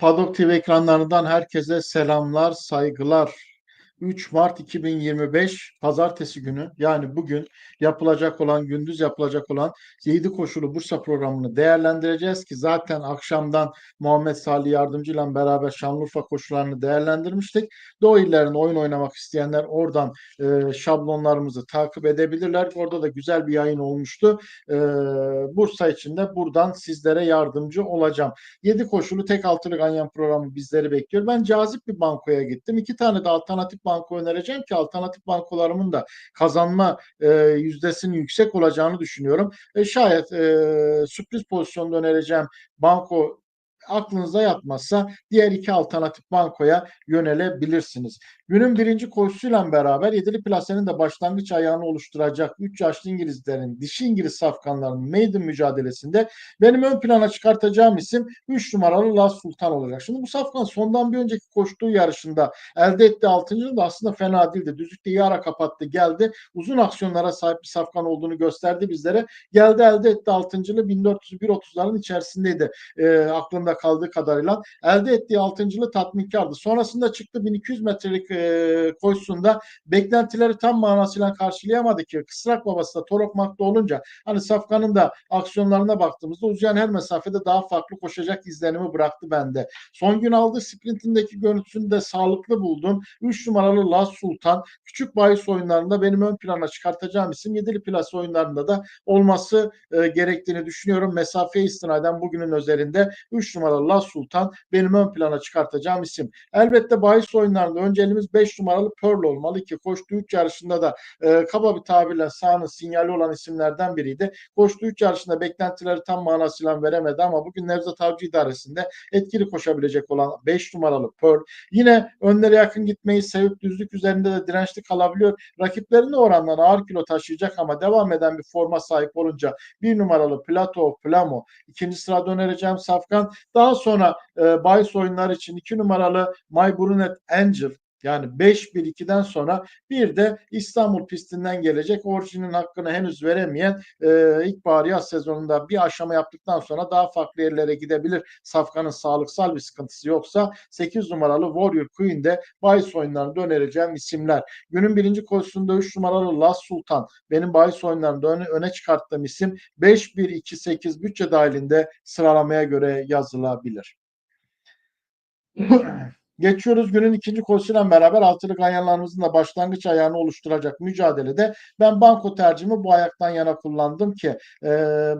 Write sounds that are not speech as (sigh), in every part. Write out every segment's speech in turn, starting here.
Paddock TV ekranlarından herkese selamlar, saygılar. 3 Mart 2025 Pazartesi günü yani bugün yapılacak olan, gündüz yapılacak olan 7 koşulu Bursa programını değerlendireceğiz ki zaten akşamdan Muhammed Salih Yardımcı ile beraber Şanlıurfa koşularını değerlendirmiştik. Doğu illerinde oyun oynamak isteyenler oradan e, şablonlarımızı takip edebilirler. Orada da güzel bir yayın olmuştu. E, Bursa için de buradan sizlere yardımcı olacağım. 7 koşulu tek altılı ganyan programı bizleri bekliyor. Ben cazip bir bankoya gittim. İki tane de alternatif banko önereceğim ki alternatif bankolarımın da kazanma e, yüzdesinin yüksek olacağını düşünüyorum. E, şayet e, sürpriz pozisyonda önereceğim banko aklınıza yatmazsa diğer iki alternatif bankoya yönelebilirsiniz. Günün birinci koşusuyla beraber yedili plasenin de başlangıç ayağını oluşturacak 3 yaşlı İngilizlerin dişi İngiliz safkanlarının maiden mücadelesinde benim ön plana çıkartacağım isim 3 numaralı Las Sultan olacak. Şimdi bu safkan sondan bir önceki koştuğu yarışında elde ettiği 6. da aslında fena değildi. Düzlükte iyi ara kapattı geldi. Uzun aksiyonlara sahip bir safkan olduğunu gösterdi bizlere. Geldi elde etti 6. 1401-30'ların içerisindeydi. E, aklında kaldığı kadarıyla. Elde ettiği 6. tatminkardı. Sonrasında çıktı 1200 metrelik e, koşusunda beklentileri tam manasıyla karşılayamadı ki Kısrak babası da Torokmak'ta olunca hani Safkan'ın da aksiyonlarına baktığımızda uzayan her mesafede daha farklı koşacak izlenimi bıraktı bende. Son gün aldığı sprintindeki görüntüsünü de sağlıklı buldum. 3 numaralı Las Sultan küçük bahis oyunlarında benim ön plana çıkartacağım isim yedili plase oyunlarında da olması e, gerektiğini düşünüyorum. Mesafeye istinaden bugünün özelinde 3 numaralı Las Sultan benim ön plana çıkartacağım isim. Elbette bahis oyunlarında önceliğimiz 5 numaralı Pearl olmalı ki koştuğu 3 yarışında da e, kaba bir tabirle sahanın sinyali olan isimlerden biriydi. Koştuğu 3 yarışında beklentileri tam manasıyla veremedi ama bugün Nevzat Avcı idaresinde etkili koşabilecek olan 5 numaralı Pearl yine önlere yakın gitmeyi sevip düzlük üzerinde de dirençli kalabiliyor. Rakiplerine oranla ağır kilo taşıyacak ama devam eden bir forma sahip olunca bir numaralı Plato Plamo ikinci sırada önereceğim Safkan. Daha sonra e, bahis oyunlar için iki numaralı My Brunet Angel yani 5-1-2'den sonra bir de İstanbul pistinden gelecek orijinin hakkını henüz veremeyen e, ilkbahar yaz sezonunda bir aşama yaptıktan sonra daha farklı yerlere gidebilir. Safkan'ın sağlıksal bir sıkıntısı yoksa 8 numaralı Warrior Queen'de bahis oyunlarında önereceğim isimler. Günün birinci koşusunda 3 numaralı Las Sultan benim bahis oyunlarında öne, öne çıkarttığım isim 5-1-2-8 bütçe dahilinde sıralamaya göre yazılabilir. (laughs) Geçiyoruz günün ikinci koşusuyla beraber altılı ganyanlarımızın da başlangıç ayağını oluşturacak mücadelede ben banko tercihimi bu ayaktan yana kullandım ki e,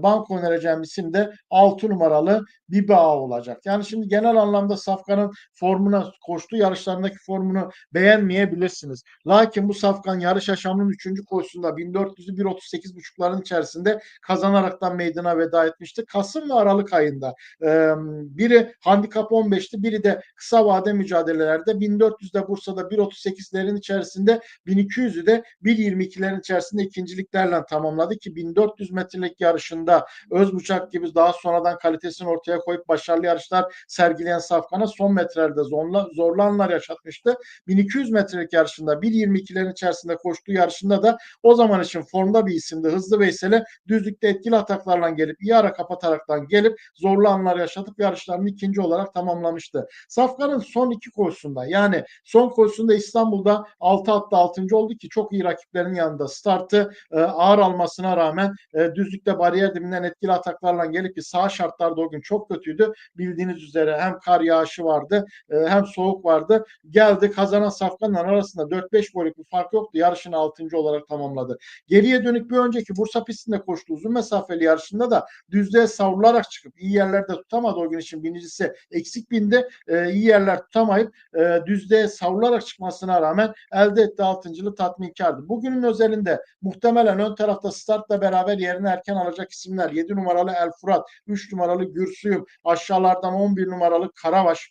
banko önereceğim isim de 6 numaralı Biba olacak. Yani şimdi genel anlamda Safkan'ın formuna koştuğu yarışlarındaki formunu beğenmeyebilirsiniz. Lakin bu Safkan yarış yaşamının 3. koşusunda 1400'ü 1.38.5'ların içerisinde kazanaraktan meydana veda etmişti. Kasım ve Aralık ayında e, biri handikap 15'ti biri de kısa vade mücadelelerde 1400'de Bursa'da 1.38'lerin içerisinde 1200'ü de 1.22'lerin içerisinde ikinciliklerle tamamladı ki 1400 metrelik yarışında Özbuçak gibi daha sonradan kalitesini ortaya koyup başarılı yarışlar sergileyen Safkan'a son metrelerde zorla, zorlu anlar yaşatmıştı. 1200 metrelik yarışında 1.22'lerin içerisinde koştuğu yarışında da o zaman için formda bir isimdi. Hızlı Veysel'e düzlükte etkili ataklarla gelip iyi ara kapataraktan gelip zorlu anlar yaşatıp yarışlarını ikinci olarak tamamlamıştı. Safkan'ın son iki koşusunda yani son koşusunda İstanbul'da 6 hatta 6. oldu ki çok iyi rakiplerin yanında startı e, ağır almasına rağmen e, düzlükte bariyer dibinden etkili ataklarla gelip ki sağ şartlarda o gün çok kötüydü. Bildiğiniz üzere hem kar yağışı vardı e, hem soğuk vardı. Geldi kazanan Safkan'la arasında 4-5 boyluk bir fark yoktu. Yarışın 6. olarak tamamladı. Geriye dönük bir önceki Bursa pistinde koştu uzun mesafeli yarışında da düzlüğe savrularak çıkıp iyi yerlerde tutamadı o gün için birincisi eksik bindi. E, iyi yerler tutamayıp e, düzlüğe savrularak çıkmasına rağmen elde ettiği altıncılığı tatminkardı. Bugünün özelinde muhtemelen ön tarafta startla beraber yerini erken alacak isimler 7 numaralı El Furat, 3 numaralı Gürsüyüm, aşağılardan 11 numaralı Karavaş,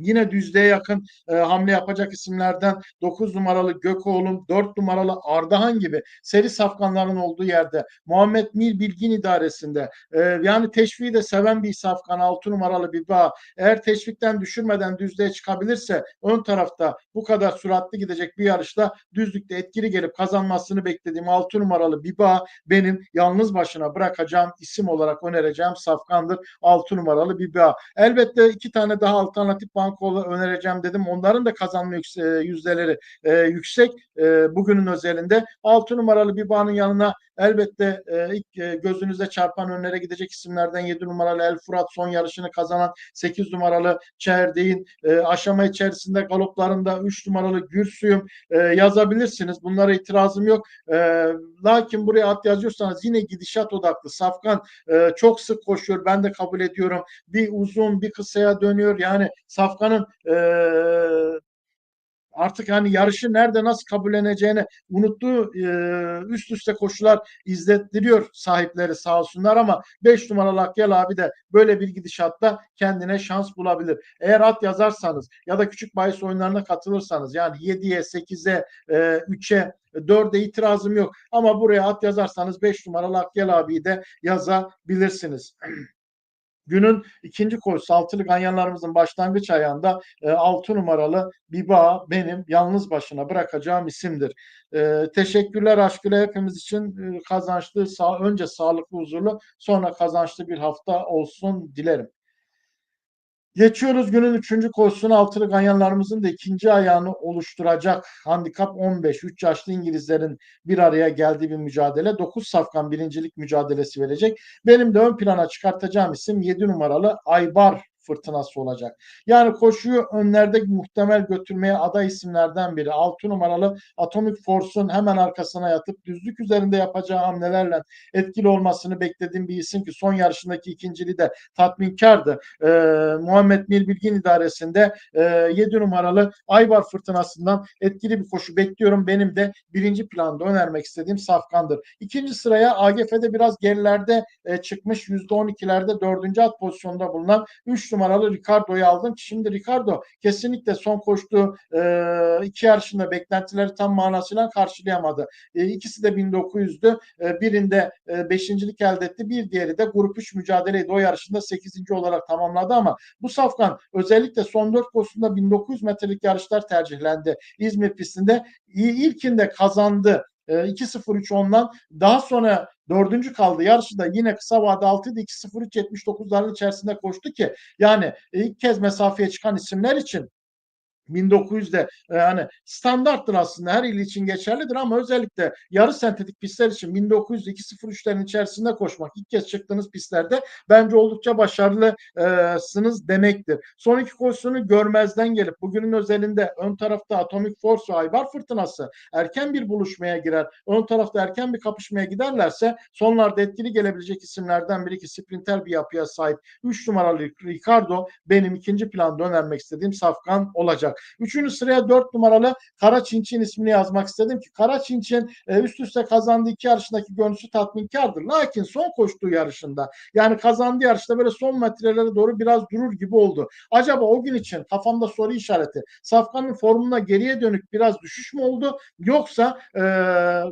Yine düzlüğe yakın e, hamle yapacak isimlerden 9 numaralı Gökoğlu, 4 numaralı Ardahan gibi seri safkanların olduğu yerde Muhammed Mir Bilgin idaresinde e, yani teşviği de seven bir safkan 6 numaralı bir bağ eğer teşvikten düşürmeden düzlüğe çıkabilirse ön tarafta bu kadar süratli gidecek bir yarışta düzlükte etkili gelip kazanmasını beklediğim 6 numaralı bir bağ benim yalnız başına bırakacağım isim olarak önereceğim safkandır 6 numaralı bir bağ. Elbette iki tane daha alternatif banko önereceğim dedim. Onların da kazanma yüzdeleri e, yüksek e, bugünün özelinde. 6 numaralı bir bağın yanına elbette e, ilk e, gözünüze çarpan önlere gidecek isimlerden 7 numaralı El Furat son yarışını kazanan 8 numaralı Çerdeğin e, aşama içerisinde galoplarında 3 numaralı Gürsüyüm e, yazabilirsiniz. Bunlara itirazım yok. E, lakin buraya at yazıyorsanız yine gidişat odaklı. Safkan e, çok sık koşuyor. Ben de kabul ediyorum. Bir uzun bir kısaya dönüyor. Yani Safkan'ın e, artık hani yarışı nerede nasıl kabulleneceğini unuttuğu e, üst üste koşular izlettiriyor sahipleri sağ olsunlar ama 5 numaralı Akyal abi de böyle bir gidişatta kendine şans bulabilir. Eğer at yazarsanız ya da küçük bahis oyunlarına katılırsanız yani 7'ye 8'e e, 3'e 4'e itirazım yok ama buraya at yazarsanız 5 numaralı Akyal abiyi de yazabilirsiniz. (clears throat) Günün ikinci koşusu altılı ganyanlarımızın başlangıç ayağında e, 6 numaralı Biba benim yalnız başına bırakacağım isimdir. E, teşekkürler aşkıyla hepimiz için e, kazançlı, sağ, önce sağlıklı, huzurlu, sonra kazançlı bir hafta olsun dilerim. Geçiyoruz günün üçüncü koşusuna altılı ganyanlarımızın da ikinci ayağını oluşturacak. Handikap 15. 3 yaşlı İngilizlerin bir araya geldiği bir mücadele. 9 safkan birincilik mücadelesi verecek. Benim de ön plana çıkartacağım isim 7 numaralı Aybar fırtınası olacak. Yani koşuyu önlerde muhtemel götürmeye aday isimlerden biri. 6 numaralı Atomic Force'un hemen arkasına yatıp düzlük üzerinde yapacağı hamlelerle etkili olmasını beklediğim bir isim ki son yarışındaki ikinciliği de tatminkardı. Ee, Muhammed Mir Bilgin idaresinde e, 7 numaralı Aybar fırtınasından etkili bir koşu bekliyorum. Benim de birinci planda önermek istediğim Safkan'dır. İkinci sıraya AGF'de biraz gerilerde e, çıkmış %12'lerde dördüncü at pozisyonda bulunan 3 numaralı Ricardo'yu aldım. Şimdi Ricardo kesinlikle son koştuğu e, iki yarışında beklentileri tam manasıyla karşılayamadı. E, ikisi de 1900'dü. E, birinde e, beşincilik elde etti. Bir diğeri de grup 3 mücadeleydi. O yarışında 8. olarak tamamladı ama bu safkan özellikle son 4 koşusunda 1900 metrelik yarışlar tercihlendi. İzmir pistinde ilkinde kazandı. 2-0-3 ondan daha sonra Dördüncü kaldı. Yarışı da yine kısa vade 6'ydı. 2-0-3-79'ların içerisinde koştu ki yani ilk kez mesafeye çıkan isimler için 1900'de yani standarttır aslında her il için geçerlidir ama özellikle yarı sentetik pistler için 1900'de 2.03'lerin içerisinde koşmak ilk kez çıktığınız pistlerde bence oldukça başarılısınız demektir. Son iki koşusunu görmezden gelip bugünün özelinde ön tarafta Atomic Force ve Aybar Fırtınası erken bir buluşmaya girer. Ön tarafta erken bir kapışmaya giderlerse sonlarda etkili gelebilecek isimlerden biri ki sprinter bir yapıya sahip 3 numaralı Ricardo benim ikinci planda önermek istediğim safkan olacak. Üçüncü sıraya dört numaralı Kara Çinçin ismini yazmak istedim ki Kara Çinçin e, üst üste kazandığı iki yarışındaki görüntüsü tatminkardır. Lakin son koştuğu yarışında yani kazandığı yarışta böyle son metrelere doğru biraz durur gibi oldu. Acaba o gün için kafamda soru işareti. Safkan'ın formuna geriye dönük biraz düşüş mü oldu? Yoksa e,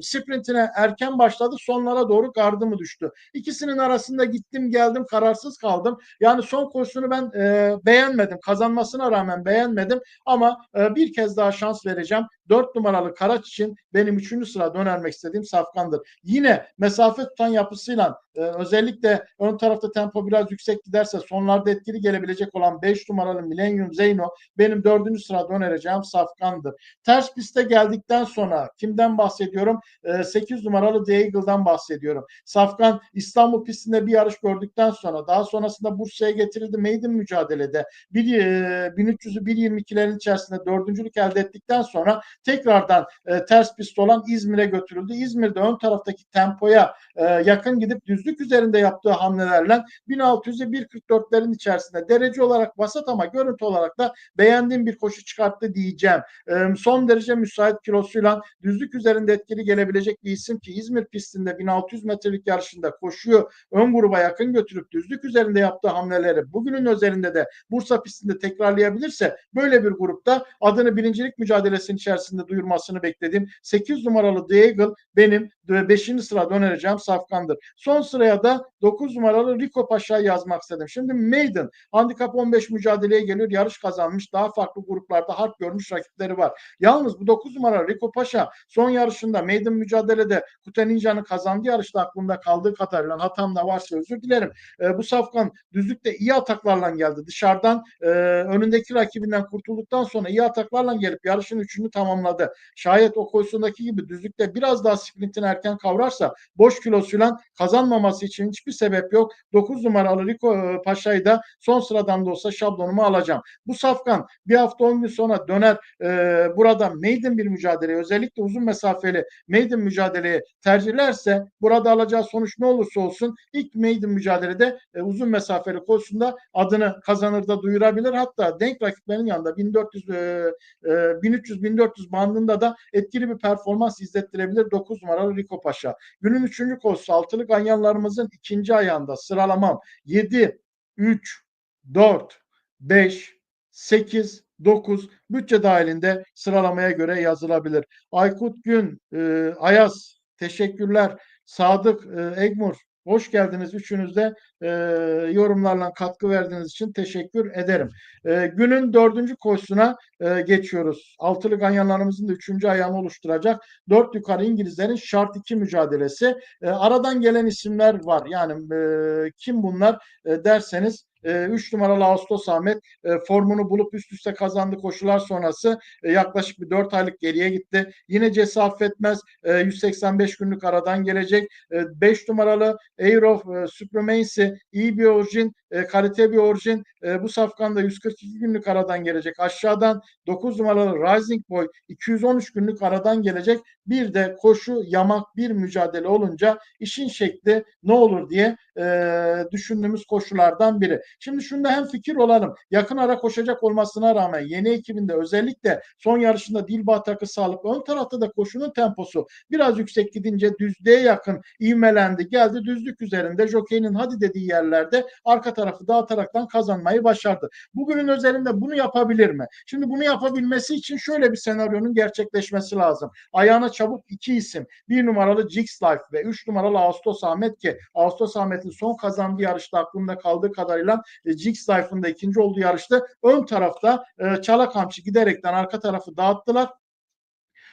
sprintine erken başladı sonlara doğru gardı mı düştü? İkisinin arasında gittim geldim kararsız kaldım. Yani son koşusunu ben e, beğenmedim. Kazanmasına rağmen beğenmedim ama e, bir kez daha şans vereceğim. 4 numaralı Karaç için benim 3. sırada önermek istediğim Safkan'dır. Yine mesafe tutan yapısıyla e, özellikle ön tarafta tempo biraz yüksek giderse sonlarda etkili gelebilecek olan 5 numaralı Millennium Zeyno benim 4. sırada önereceğim Safkan'dır. Ters piste geldikten sonra kimden bahsediyorum? E, 8 numaralı The Eagle'dan bahsediyorum. Safkan İstanbul pistinde bir yarış gördükten sonra daha sonrasında Bursa'ya getirildi maiden mücadelede. Bir, e, 1300'ü 1.22'lerin içerisinde dördüncülük elde ettikten sonra tekrardan e, ters pist olan İzmir'e götürüldü. İzmir'de ön taraftaki tempoya e, yakın gidip düzlük üzerinde yaptığı hamlelerle 1600'e 1.44'lerin içerisinde derece olarak vasat ama görüntü olarak da beğendiğim bir koşu çıkarttı diyeceğim. E, son derece müsait kilosuyla düzlük üzerinde etkili gelebilecek bir isim ki İzmir pistinde 1600 metrelik yarışında koşuyu ön gruba yakın götürüp düzlük üzerinde yaptığı hamleleri bugünün özelinde de Bursa pistinde tekrarlayabilirse böyle bir grupta adını birincilik mücadelesinin içerisinde duyurmasını beklediğim 8 numaralı Eagle benim 5. sırada önereceğim safkandır. Son sıraya da 9 numaralı Rico Paşa'yı yazmak istedim. Şimdi Maiden handikap 15 mücadeleye geliyor. Yarış kazanmış. Daha farklı gruplarda harp görmüş rakipleri var. Yalnız bu 9 numaralı Rico Paşa son yarışında Maiden mücadelede Kuteninja'nın kazandığı yarışta aklımda kaldığı kadarıyla hatam da varsa özür dilerim. E, bu safkan düzlükte iyi ataklarla geldi. Dışarıdan e, önündeki rakibinden kurtulduktan sonra iyi ataklarla gelip yarışın üçünü tamamladı. Şayet o koşusundaki gibi düzlükte biraz daha sprintini erken kavrarsa boş kilosuyla kazanmaması için hiçbir sebep yok. 9 numaralı Rico e, Paşa'yı da son sıradan da olsa şablonumu alacağım. Bu safkan bir hafta 10 gün sonra döner e, burada maiden bir mücadele özellikle uzun mesafeli maiden mücadeleyi tercihlerse burada alacağı sonuç ne olursa olsun ilk maiden mücadelede e, uzun mesafeli koşusunda adını kazanır da duyurabilir. Hatta denk rakiplerin yanında 1400 e, e, 1300-1400 bandında da etkili bir performans izlettirebilir 9 numaralı Rico Paşa. Günün üçüncü koşusu altılı ganyanlarımızın ikinci ayağında sıralamam 7, 3, 4, 5, 8, 9 bütçe dahilinde sıralamaya göre yazılabilir. Aykut Gün, e, Ayaz teşekkürler. Sadık e, Egmur hoş geldiniz. Üçünüz de e, yorumlarla katkı verdiğiniz için teşekkür ederim. E, günün dördüncü koşusuna e, geçiyoruz. Altılı ganyanlarımızın da üçüncü ayağını oluşturacak. Dört yukarı İngilizlerin şart iki mücadelesi. E, aradan gelen isimler var. Yani e, kim bunlar e, derseniz 3 numaralı Ağustos Ahmet e, formunu bulup üst üste kazandı koşular sonrası e, yaklaşık bir 4 aylık geriye gitti. Yine Cesi affetmez e, 185 günlük aradan gelecek. 5 numaralı Air of Supremacy iyi bir orijin, e, kalite bir orijin. E, bu safkanda 142 günlük aradan gelecek. Aşağıdan 9 numaralı Rising Boy 213 günlük aradan gelecek. Bir de koşu yamak bir mücadele olunca işin şekli ne olur diye e, düşündüğümüz koşulardan biri. Şimdi şunda hem fikir olalım. Yakın ara koşacak olmasına rağmen yeni ekibinde özellikle son yarışında Dilba takı sağlık ön tarafta da koşunun temposu biraz yüksek gidince düzlüğe yakın ivmelendi. Geldi düzlük üzerinde jokeyinin hadi dediği yerlerde arka tarafı dağıtaraktan kazanmayı başardı. Bugünün özelinde bunu yapabilir mi? Şimdi bunu yapabilmesi için şöyle bir senaryonun gerçekleşmesi lazım. Ayağına çabuk iki isim. Bir numaralı Jix Life ve üç numaralı Ağustos Ahmet ki Ağustos Ahmet'in son kazandığı yarışta aklımda kaldığı kadarıyla e, Life'ın da ikinci olduğu yarışta ön tarafta e, Çala Kamçı giderekten arka tarafı dağıttılar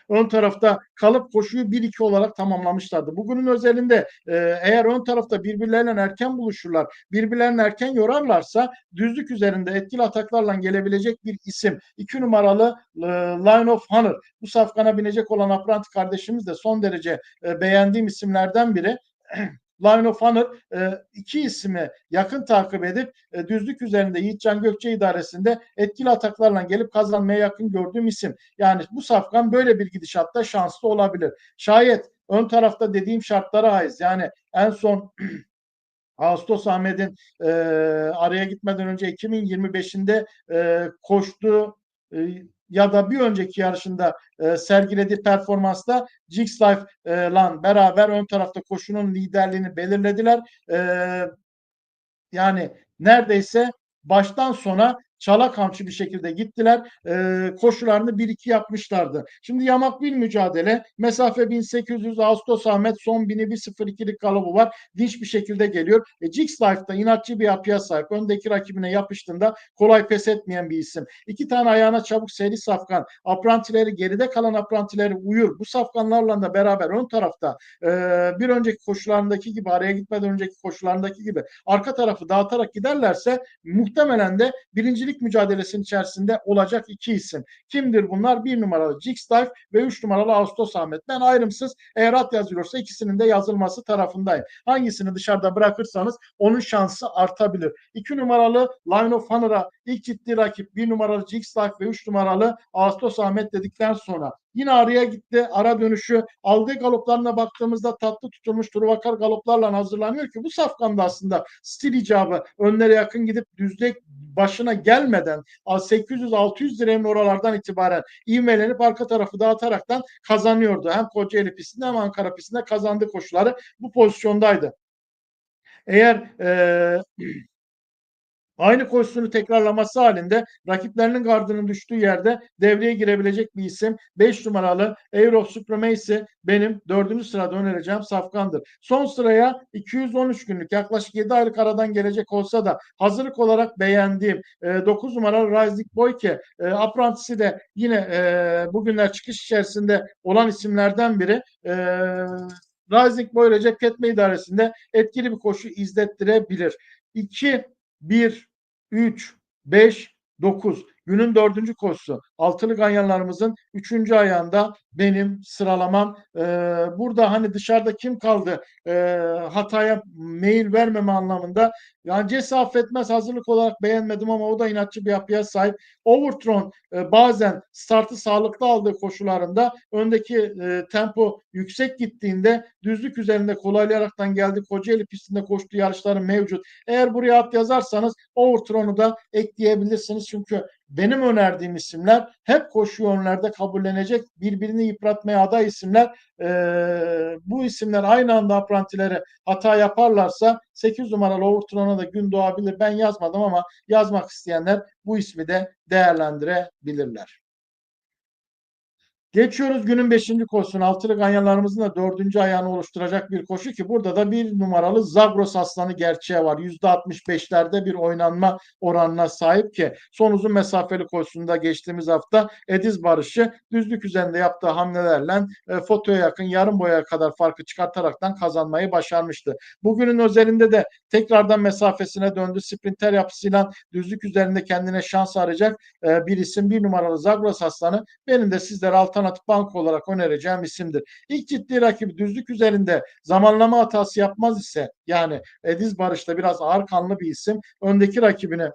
ön tarafta kalıp koşuyu 1-2 olarak tamamlamışlardı. Bugünün özelinde e, eğer ön tarafta birbirleriyle erken buluşurlar, birbirlerini erken yorarlarsa düzlük üzerinde etkili ataklarla gelebilecek bir isim. 2 numaralı e, Line of Honor. Bu safkana binecek olan Apranti kardeşimiz de son derece e, beğendiğim isimlerden biri. (clears throat) Line of Honor e, iki ismi yakın takip edip e, düzlük üzerinde Yiğitcan Gökçe idaresinde etkili ataklarla gelip kazanmaya yakın gördüğüm isim. Yani bu safkan böyle bir gidişatta şanslı olabilir. Şayet ön tarafta dediğim şartlara haiz. Yani en son (clears throat) Ağustos Ahmet'in e, araya gitmeden önce 2025'inde e, koştuğu e, ya da bir önceki yarışında e, sergilediği performansta Jix Life e, lan beraber ön tarafta koşunun liderliğini belirlediler. E, yani neredeyse baştan sona çala kamçı bir şekilde gittiler. E, koşularını 1-2 yapmışlardı. Şimdi yamak bir mücadele. Mesafe 1800 Ağustos Ahmet son 1000'i 1-0-2'lik kalıbı var. Dinç bir şekilde geliyor. E, Jix Life'da inatçı bir yapıya sahip. Öndeki rakibine yapıştığında kolay pes etmeyen bir isim. İki tane ayağına çabuk seri safkan. Aprantileri geride kalan aprantileri uyur. Bu safkanlarla da beraber ön tarafta e, bir önceki koşularındaki gibi araya gitmeden önceki koşularındaki gibi arka tarafı dağıtarak giderlerse muhtemelen de birincilik ilk mücadelesinin içerisinde olacak iki isim. Kimdir bunlar? Bir numaralı Jix Dive ve üç numaralı Ağustos Ahmet. Ben ayrımsız eğer at yazılıyorsa ikisinin de yazılması tarafındayım. Hangisini dışarıda bırakırsanız onun şansı artabilir. İki numaralı Line of Honor'a ilk ciddi rakip bir numaralı Jix Dive ve üç numaralı Ağustos Ahmet dedikten sonra Yine araya gitti. Ara dönüşü aldığı galoplarına baktığımızda tatlı tutulmuş Turvakar galoplarla hazırlanıyor ki bu safkanda aslında stil icabı önlere yakın gidip düzlük başına gelmeden 800-600 liranın oralardan itibaren ivmelenip arka tarafı dağıtaraktan kazanıyordu. Hem Kocaeli pistinde hem Ankara pistinde kazandığı koşuları bu pozisyondaydı. Eğer e, aynı koşusunu tekrarlaması halinde rakiplerinin gardının düştüğü yerde devreye girebilecek bir isim 5 numaralı Euro Supremacy benim dördüncü sırada önereceğim safkandır. Son sıraya 213 günlük yaklaşık 7 aylık aradan gelecek olsa da hazırlık olarak beğendiğim e, 9 numaralı Rising Boyke e, Aprantisi de yine e, bugünler çıkış içerisinde olan isimlerden biri. E, Rising Boy Recep Ketme idaresinde etkili bir koşu izlettirebilir. 2 1, 3, 5, 9. Günün dördüncü koşusu. Altılı ganyanlarımızın üçüncü ayağında benim sıralamam. Ee, burada hani dışarıda kim kaldı ee, hataya mail vermeme anlamında. Yani Cesi affetmez hazırlık olarak beğenmedim ama o da inatçı bir yapıya sahip. Overtron e, bazen startı sağlıklı aldığı koşularında öndeki e, tempo yüksek gittiğinde düzlük üzerinde kolaylayaraktan geldi. Kocaeli pistinde koştuğu yarışları mevcut. Eğer buraya at yazarsanız Overtron'u da ekleyebilirsiniz. Çünkü benim önerdiğim isimler hep koşu yönlerde kabullenecek birbirini yıpratmaya aday isimler. Ee, bu isimler aynı anda aprantileri hata yaparlarsa 8 numaralı Overtron'a da gün doğabilir. Ben yazmadım ama yazmak isteyenler bu ismi de değerlendirebilirler. Geçiyoruz günün 5. koşusuna. Altılı ganyalarımızın da 4. ayağını oluşturacak bir koşu ki burada da bir numaralı Zagros Aslanı gerçeği var. %65'lerde bir oynanma oranına sahip ki son uzun mesafeli koşusunda geçtiğimiz hafta Ediz Barış'ı düzlük üzerinde yaptığı hamlelerle e, fotoya yakın yarım boyaya kadar farkı çıkartaraktan kazanmayı başarmıştı. Bugünün özelinde de tekrardan mesafesine döndü. Sprinter yapısıyla düzlük üzerinde kendine şans arayacak e, bir isim bir numaralı Zagros Aslanı. Benim de sizlere alternatif bank olarak önereceğim isimdir. İlk ciddi rakibi düzlük üzerinde zamanlama hatası yapmaz ise yani Ediz Barış da biraz ağır kanlı bir isim. Öndeki rakibine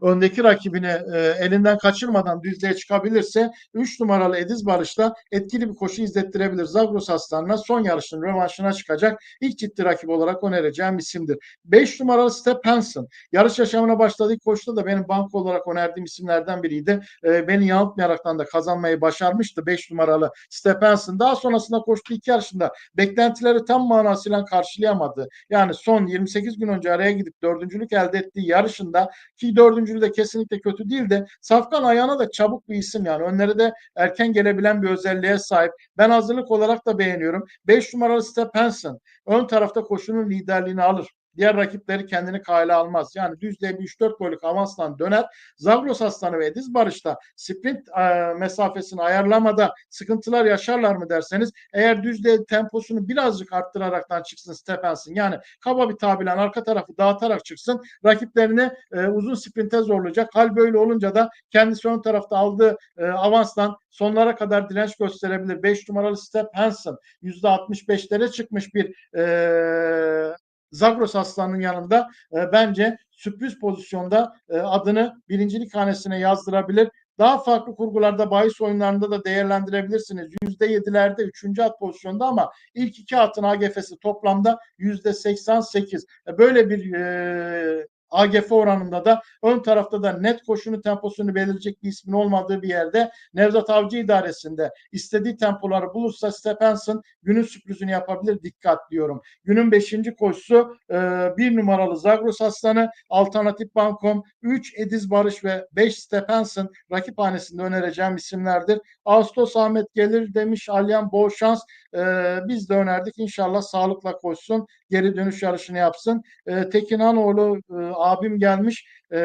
öndeki rakibini e, elinden kaçırmadan düzlüğe çıkabilirse 3 numaralı Ediz Barış'ta etkili bir koşu izlettirebilir. Zagros Aslan'la son yarışın rövanşına çıkacak ilk ciddi rakip olarak önereceğim isimdir. 5 numaralı Step Hansen. Yarış yaşamına başladığı koşuda da benim banko olarak önerdiğim isimlerden biriydi. E, beni yanıltmayaraktan da kazanmayı başarmıştı 5 numaralı Step Hansen. Daha sonrasında koştuğu iki yarışında beklentileri tam manasıyla karşılayamadı. Yani son 28 gün önce araya gidip dördüncülük elde ettiği yarışında ki dördüncülüğü de kesinlikle kötü değil de Safkan ayağına da çabuk bir isim yani. Önleri de erken gelebilen bir özelliğe sahip. Ben hazırlık olarak da beğeniyorum. 5 numaralı Step Hansen ön tarafta koşunun liderliğini alır. Diğer rakipleri kendini kale almaz. Yani düzlüğe bir 3-4 boyluk avanstan döner. Zagros Aslanı ve Ediz Barış'ta sprint e, mesafesini ayarlamada sıkıntılar yaşarlar mı derseniz eğer düzlüğe temposunu birazcık arttıraraktan çıksın Stephenson yani kaba bir tabirle arka tarafı dağıtarak çıksın rakiplerini e, uzun sprinte zorlayacak. Hal böyle olunca da kendisi ön tarafta aldığı e, avanstan sonlara kadar direnç gösterebilir. 5 numaralı Step Hansen %65'lere çıkmış bir e, Zagros Aslan'ın yanında e, bence sürpriz pozisyonda e, adını birincilik hanesine yazdırabilir. Daha farklı kurgularda bahis oyunlarında da değerlendirebilirsiniz. %7'lerde 3. at pozisyonda ama ilk iki atın AGF'si toplamda %88. E, böyle bir e, AGF oranında da ön tarafta da net koşunu temposunu belirleyecek bir ismin olmadığı bir yerde Nevzat Avcı idaresinde istediği tempoları bulursa Stephenson günün sürprizini yapabilir dikkat diyorum. Günün beşinci koşusu e, bir numaralı Zagros Aslanı, alternatif bankom, 3 Ediz Barış ve 5 Stephenson rakip hanesinde önereceğim isimlerdir. Ağustos Ahmet gelir demiş Alyan bol şans. E, biz de önerdik inşallah sağlıkla koşsun geri dönüş yarışını yapsın. E, Tekin Hanoğlu e, abim gelmiş e,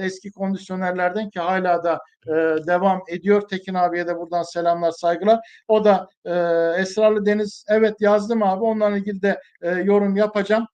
eski kondisyonerlerden ki hala da e, devam ediyor. Tekin abiye de buradan selamlar saygılar. O da e, Esrarlı Deniz evet yazdım abi onunla ilgili de e, yorum yapacağım.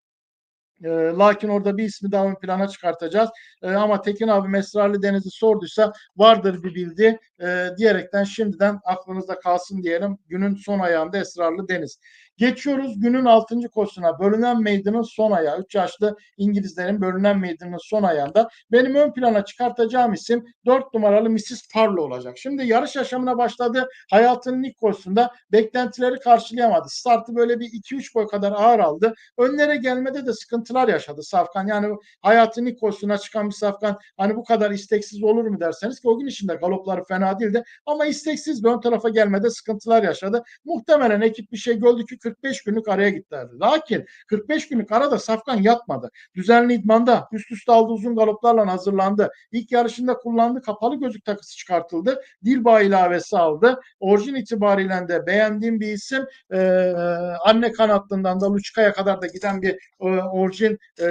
E, lakin orada bir ismi daha ön plana çıkartacağız. E, ama Tekin abi Mesrarlı Deniz'i sorduysa vardır bir bildi e, diyerekten şimdiden aklınızda kalsın diyelim. Günün son ayağında Esrarlı Deniz. Geçiyoruz günün 6. koşusuna. Bölünen meydanın son ayağı. 3 yaşlı İngilizlerin bölünen meydanın son ayağında. Benim ön plana çıkartacağım isim 4 numaralı Mrs. Parlo olacak. Şimdi yarış yaşamına başladı. Hayatının ilk koşusunda beklentileri karşılayamadı. Startı böyle bir 2-3 boy kadar ağır aldı. Önlere gelmede de sıkıntılar yaşadı Safkan. Yani hayatının ilk koşusuna çıkan bir Safkan hani bu kadar isteksiz olur mu derseniz ki o gün içinde galopları fena değildi. Ama isteksiz ön tarafa gelmede sıkıntılar yaşadı. Muhtemelen ekip bir şey gördü ki 45 günlük araya gittilerdi. Lakin 45 günlük arada Safkan yatmadı. Düzenli idmanda üst üste aldığı uzun galoplarla hazırlandı. İlk yarışında kullandığı kapalı gözlük takısı çıkartıldı. Dilba ilavesi aldı. Orijin itibariyle de beğendiğim bir isim. Ee, anne kanatlından da Luçka'ya kadar da giden bir e, orijin e,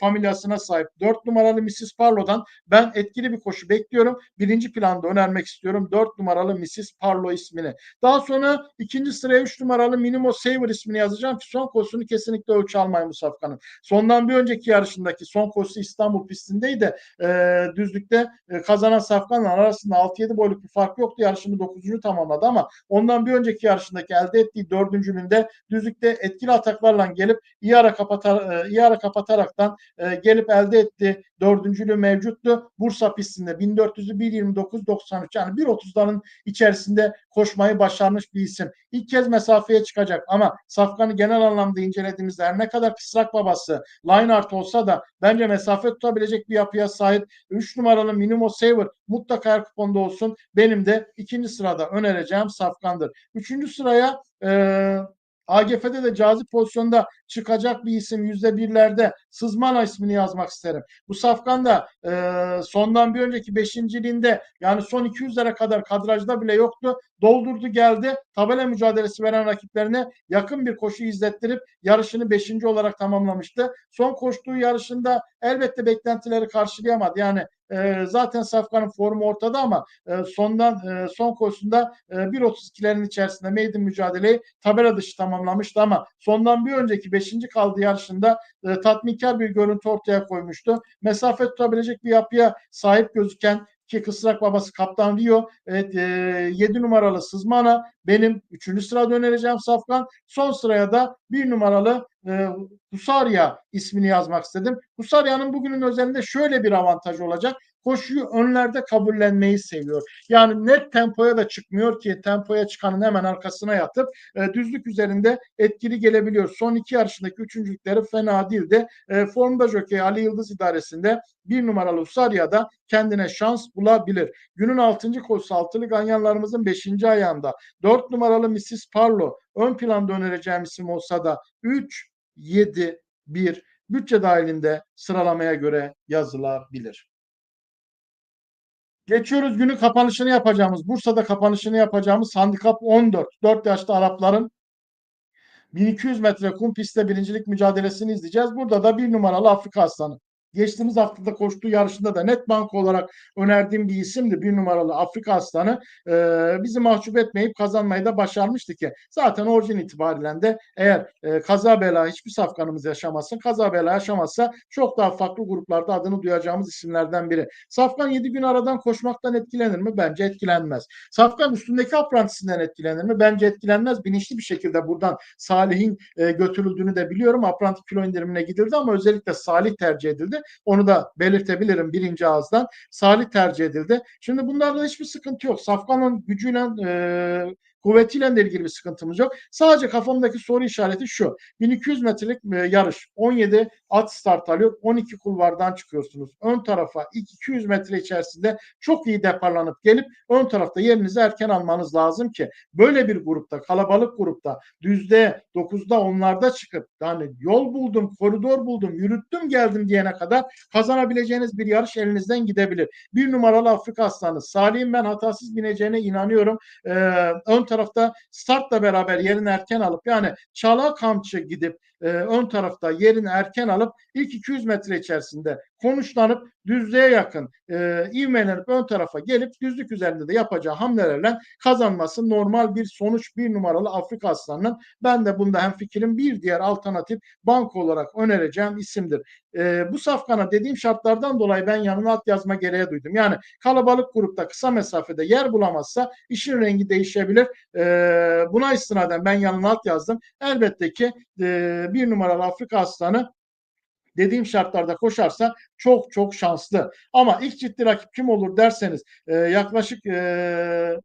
familyasına sahip. 4 numaralı Mrs. Parlo'dan ben etkili bir koşu bekliyorum. Birinci planda önermek istiyorum. 4 numaralı Mrs. Parlo ismini. Daha sonra ikinci sıraya 3 numaralı Minimo Saver ismini yazacağım ki son koşusunu kesinlikle ölçü almayın bu safkanın. Sondan bir önceki yarışındaki son koşusu İstanbul pistindeydi. E, düzlükte e, kazanan safkanla arasında 6-7 boyluk bir fark yoktu. Yarışını 9. tamamladı ama ondan bir önceki yarışındaki elde ettiği dördüncülüğünde düzlükte etkili ataklarla gelip iyi ara kapatar, e, iyi ara kapataraktan e, gelip elde etti. Dördüncülüğü mevcuttu. Bursa pistinde 1400'ü 1.29.93 yani 1.30'ların içerisinde koşmayı başarmış bir isim. İlk kez mesafeye çıkacak ama Safkan'ı genel anlamda incelediğimizde her ne kadar kısrak babası Lineart olsa da bence mesafe tutabilecek bir yapıya sahip 3 numaralı Minimo Saver mutlaka her kuponda olsun. Benim de ikinci sırada önereceğim Safkan'dır. Üçüncü sıraya eee AGF'de de cazip pozisyonda çıkacak bir isim yüzde birlerde Sızmana ismini yazmak isterim. Bu Safkan da e, sondan bir önceki beşinciliğinde yani son 200'lere kadar kadrajda bile yoktu. Doldurdu geldi. Tabela mücadelesi veren rakiplerine yakın bir koşu izlettirip yarışını beşinci olarak tamamlamıştı. Son koştuğu yarışında elbette beklentileri karşılayamadı. Yani e, zaten Safkan'ın formu ortada ama e, sondan e, son koşusunda e, 1.32'lerin içerisinde maiden mücadeleyi tabela dışı tamamlamıştı ama sondan bir önceki 5. kaldığı yarışında e, tatminkar bir görüntü ortaya koymuştu. Mesafe tutabilecek bir yapıya sahip gözüken ki Kısrak babası Kaptan Rio evet, e, 7 numaralı Sızmana benim 3. sırada önereceğim Safkan. Son sıraya da 1 numaralı e, Husarya ismini yazmak istedim. Husarya'nın bugünün özelinde şöyle bir avantajı olacak. Koşuyu önlerde kabullenmeyi seviyor. Yani net tempoya da çıkmıyor ki tempoya çıkanın hemen arkasına yatıp e, düzlük üzerinde etkili gelebiliyor. Son iki yarışındaki üçüncülükleri fena değildi. E, formda jokey Ali Yıldız idaresinde bir numaralı Husarya'da kendine şans bulabilir. Günün altıncı koşusu altılı ganyanlarımızın beşinci ayağında. Dört numaralı Mrs. Parlo ön planda önereceğim isim olsa da 3, 7, 1 bütçe dahilinde sıralamaya göre yazılabilir. Geçiyoruz günün kapanışını yapacağımız, Bursa'da kapanışını yapacağımız handikap 14. 4 yaşlı Arapların 1200 metre kum pistte birincilik mücadelesini izleyeceğiz. Burada da bir numaralı Afrika Aslanı. Geçtiğimiz haftada koştuğu yarışında da net bank olarak önerdiğim bir isimdi. Bir numaralı Afrika Aslanı. Ee, bizi mahcup etmeyip kazanmayı da başarmıştı ki. Zaten orijin itibariyle de eğer e, kaza bela hiçbir safkanımız yaşamasın. Kaza bela yaşamazsa çok daha farklı gruplarda adını duyacağımız isimlerden biri. Safkan 7 gün aradan koşmaktan etkilenir mi? Bence etkilenmez. Safkan üstündeki aprantisinden etkilenir mi? Bence etkilenmez. Bilinçli bir şekilde buradan Salih'in e, götürüldüğünü de biliyorum. Apranti kilo indirimine gidildi ama özellikle Salih tercih edildi. Onu da belirtebilirim birinci ağızdan. Salih tercih edildi. Şimdi bunlarda hiçbir sıkıntı yok. Safkan'ın gücüyle e, kuvvetiyle de ilgili bir sıkıntımız yok. Sadece kafamdaki soru işareti şu. 1200 metrelik e, yarış. 17 at start alıyor. 12 kulvardan çıkıyorsunuz. Ön tarafa 200 metre içerisinde çok iyi deparlanıp gelip ön tarafta yerinizi erken almanız lazım ki böyle bir grupta kalabalık grupta düzde 9'da onlarda çıkıp yani yol buldum, koridor buldum, yürüttüm geldim diyene kadar kazanabileceğiniz bir yarış elinizden gidebilir. Bir numaralı Afrika Aslanı. Salih'in ben hatasız bineceğine inanıyorum. Ee, ön tarafta startla beraber yerini erken alıp yani çala kamçı gidip e, ön tarafta yerini erken alıp ilk 200 metre içerisinde konuşlanıp düzlüğe yakın e, ivmelenip ön tarafa gelip düzlük üzerinde de yapacağı hamlelerle kazanması normal bir sonuç bir numaralı Afrika aslanının. Ben de bunda hem fikrim bir diğer alternatif banko olarak önereceğim isimdir. E, bu safkana dediğim şartlardan dolayı ben yanına at yazma gereği duydum. Yani kalabalık grupta kısa mesafede yer bulamazsa işin rengi değişebilir. E, buna istinaden ben yanına at yazdım. Elbette ki e, bir numaralı Afrika aslanı dediğim şartlarda koşarsa çok çok şanslı. Ama ilk ciddi rakip kim olur derseniz e, yaklaşık e,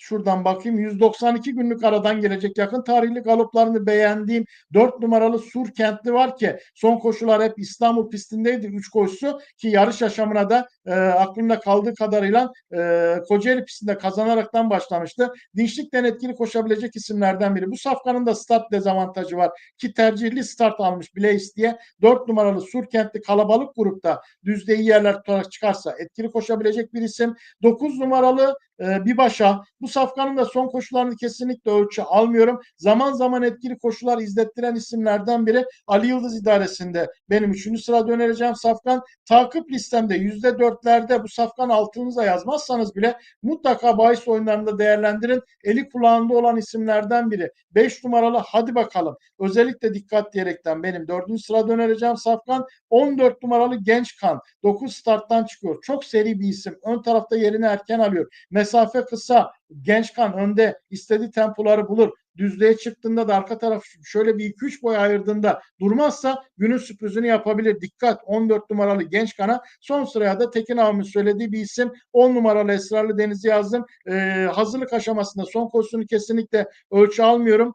şuradan bakayım 192 günlük aradan gelecek yakın tarihli galoplarını beğendiğim 4 numaralı Sur Kentli var ki son koşular hep İstanbul pistindeydi 3 koşusu ki yarış yaşamına da e, aklımda kaldığı kadarıyla e, Kocaeli pistinde kazanaraktan başlamıştı. Dinçlikten etkili koşabilecek isimlerden biri. Bu safkanın da start dezavantajı var ki tercihli start almış Blaze diye 4 numaralı Sur Kentli kalabalık grupta düzde iyi yerler tutarak çıkarsa etkili koşabilecek bir isim. 9 numaralı e, bir başa bu safkanın da son koşularını kesinlikle ölçü almıyorum. Zaman zaman etkili koşular izlettiren isimlerden biri Ali Yıldız idaresinde benim üçüncü sırada önereceğim safkan. Takip listemde yüzde dörtlerde bu safkan altınıza yazmazsanız bile mutlaka bahis oyunlarında değerlendirin. Eli kulağında olan isimlerden biri. 5 numaralı hadi bakalım. Özellikle dikkat diyerekten benim dördüncü sırada önereceğim safkan. 14 numaralı genç kan. 9 starttan çıkıyor. Çok seri bir isim. Ön tarafta yerini erken alıyor. Mesafe kısa. Genç kan önde istediği tempoları bulur. Düzlüğe çıktığında da arka taraf şöyle bir 2-3 boy ayırdığında durmazsa günün sürprizini yapabilir. Dikkat 14 numaralı genç kana. Son sıraya da Tekin abimin söylediği bir isim 10 numaralı Esrarlı Deniz'i yazdım. Ee, hazırlık aşamasında son koşusunu kesinlikle ölçü almıyorum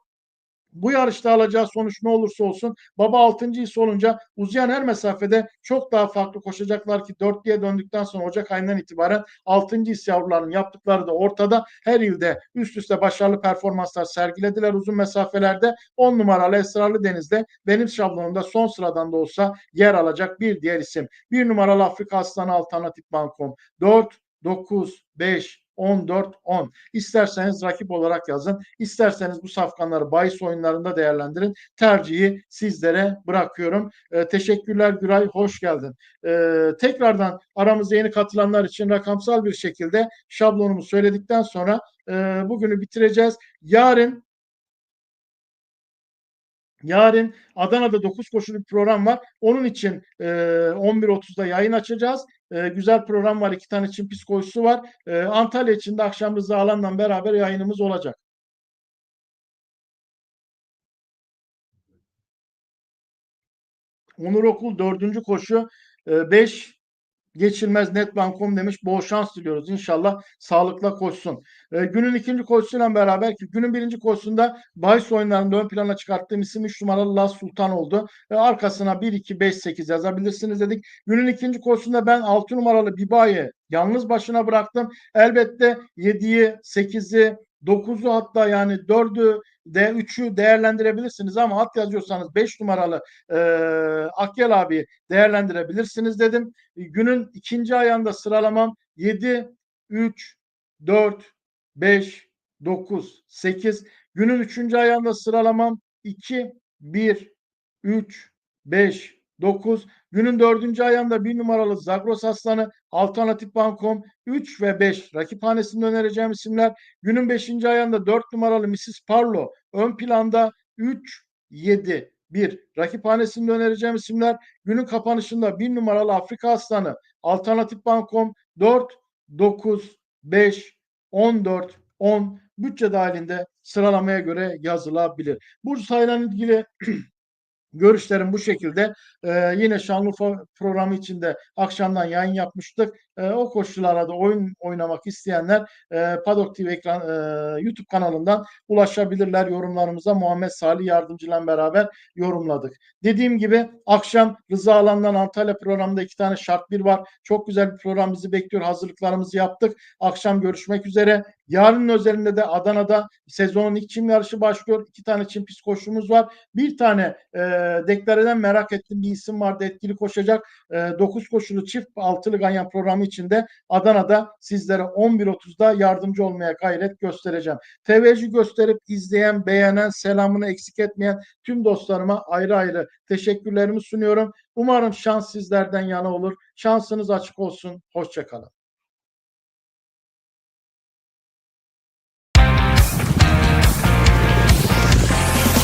bu yarışta alacağı sonuç ne olursa olsun baba 6. his olunca uzayan her mesafede çok daha farklı koşacaklar ki 4'lüye döndükten sonra Ocak ayından itibaren 6. his yavrularının yaptıkları da ortada. Her ilde üst üste başarılı performanslar sergilediler uzun mesafelerde. 10 numaralı Esrarlı Deniz'de benim şablonumda son sıradan da olsa yer alacak bir diğer isim. 1 numaralı Afrika Aslanı Alternatif Bankom. 4, 9, 5, 14 10. İsterseniz rakip olarak yazın. İsterseniz bu safkanları bahis oyunlarında değerlendirin. Tercihi sizlere bırakıyorum. Ee, teşekkürler Güray. Hoş geldin. Ee, tekrardan aramıza yeni katılanlar için rakamsal bir şekilde şablonumu söyledikten sonra e, bugünü bitireceğiz. Yarın Yarın Adana'da 9 koşulu bir program var. Onun için e, 11.30'da yayın açacağız. E, güzel program var. iki tane çim psikolojisi var. E, Antalya için de akşam Rıza Alan'la beraber yayınımız olacak. Onur Okul dördüncü koşu 5 geçilmez netbank.com demiş. Bol şans diliyoruz. İnşallah sağlıkla koşsun. E, günün ikinci koşusuyla beraber ki günün birinci koşusunda bahis oyunlarında ön plana çıkarttığım isim 3 numaralı Las Sultan oldu. E, arkasına 1, 2, 5, 8 yazabilirsiniz dedik. Günün ikinci koşusunda ben 6 numaralı Biba'yı yalnız başına bıraktım. Elbette 7'yi, 8'i, 9'u hatta yani 4'ü de 3'ü değerlendirebilirsiniz ama at yazıyorsanız 5 numaralı e, Akyel abi değerlendirebilirsiniz dedim. Günün ikinci ayağında sıralamam 7, 3, 4, 5, 9, 8. Günün üçüncü ayağında sıralamam 2, 1, 3, 5, 9. Günün dördüncü ayağında bir numaralı Zagros Aslanı, Alternatif Bankom 3 ve 5 rakiphanesinde önereceğim isimler. Günün beşinci ayağında 4 numaralı Mrs. Parlo ön planda 3, 7, 1 rakiphanesinde önereceğim isimler. Günün kapanışında bir numaralı Afrika Aslanı, Alternatif Bankom 4, 9, 5, 14, 10 bütçe dahilinde sıralamaya göre yazılabilir. Bursa ile ilgili (clears throat) Görüşlerim bu şekilde. Ee, yine Şanlıurfa programı içinde akşamdan yayın yapmıştık. Ee, o koşullara da oyun oynamak isteyenler e, Padok TV ekran e, YouTube kanalından ulaşabilirler yorumlarımıza. Muhammed Salih yardımcıyla beraber yorumladık. Dediğim gibi akşam Rıza Alan'dan Antalya programında iki tane şart bir var. Çok güzel bir program bizi bekliyor. Hazırlıklarımızı yaptık. Akşam görüşmek üzere. Yarının özelinde de Adana'da sezonun ilk çim yarışı başlıyor. İki tane çim pist koşumuz var. Bir tane e, deklareden merak ettiğim bir isim vardı. Etkili koşacak. E, 9 koşulu çift altılı ganyan programı içinde Adana'da sizlere 11.30'da yardımcı olmaya gayret göstereceğim. Teveccüh gösterip izleyen, beğenen, selamını eksik etmeyen tüm dostlarıma ayrı ayrı teşekkürlerimi sunuyorum. Umarım şans sizlerden yana olur. Şansınız açık olsun. Hoşçakalın.